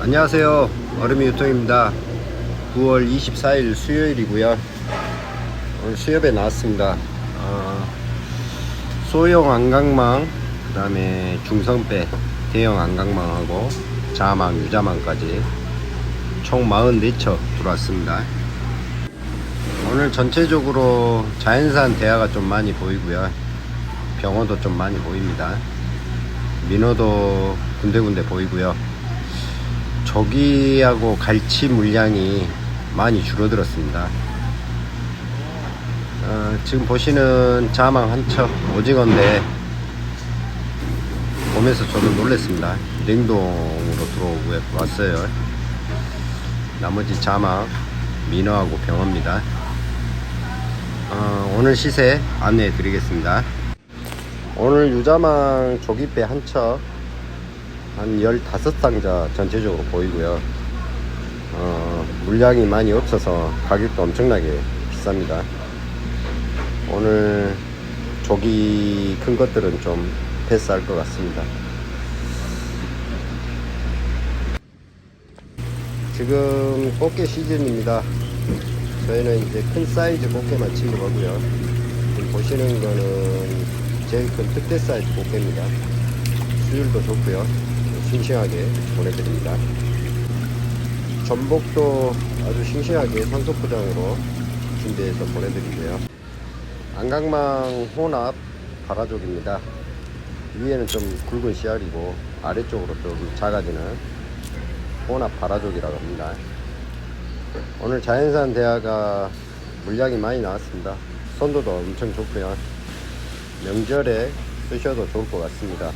안녕하세요. 얼음이 유통입니다. 9월 24일 수요일이고요. 오늘 수협에 나왔습니다. 어, 소형 안강망, 그 다음에 중성배, 대형 안강망하고 자망, 유자망까지 총 44척 들어왔습니다. 오늘 전체적으로 자연산 대하가 좀 많이 보이고요. 병어도 좀 많이 보입니다. 민어도 군데군데 보이고요. 조기하고 갈치 물량이 많이 줄어들었습니다. 어, 지금 보시는 자망 한척 오징어인데 보면서 저도 놀랐습니다. 냉동으로 들어오고 왔어요. 나머지 자망, 민어하고 병어입니다. 어, 오늘 시세 안내해 드리겠습니다. 오늘 유자망 조기배 한 척, 한 15상자 전체적으로 보이고요. 어, 물량이 많이 없어서 가격도 엄청나게 비쌉니다. 오늘 조기 큰 것들은 좀 패스할 것 같습니다. 지금 꽃게 시즌입니다. 저희는 이제 큰 사이즈 꽃게만 취급하고요. 지금 보시는 거는 제일 큰 특대 사이즈 꽃게입니다. 수율도 좋고요. 싱싱하게 보내드립니다. 전복도 아주 싱싱하게 산소 포장으로 준비해서 보내드리고요. 안강망 혼합 바라족입니다. 위에는 좀 굵은 씨알이고 아래쪽으로 좀 작아지는 혼합 바라족이라고 합니다. 오늘 자연산 대하가 물량이 많이 나왔습니다. 선도도 엄청 좋고요. 명절에 쓰셔도 좋을 것 같습니다.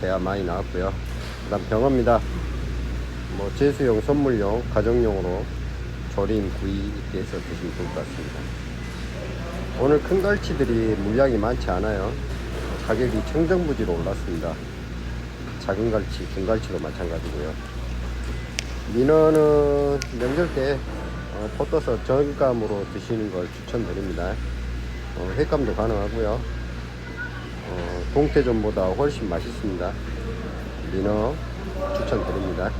대하 많이 나왔고요. 그 다음 병어입니다. 뭐 제수용, 선물용, 가정용으로 조림, 구이 해서 드시면 좋을 것 같습니다. 오늘 큰 갈치들이 물량이 많지 않아요. 가격이 청정부지로 올랐습니다. 작은 갈치, 중갈치도 마찬가지고요. 민어는 명절 때 어, 포 떠서 전감으로 드시는 걸 추천드립니다. 어, 횟감도 가능하고요. 어, 동태전보다 훨씬 맛있습니다. 민어 추천드립니다.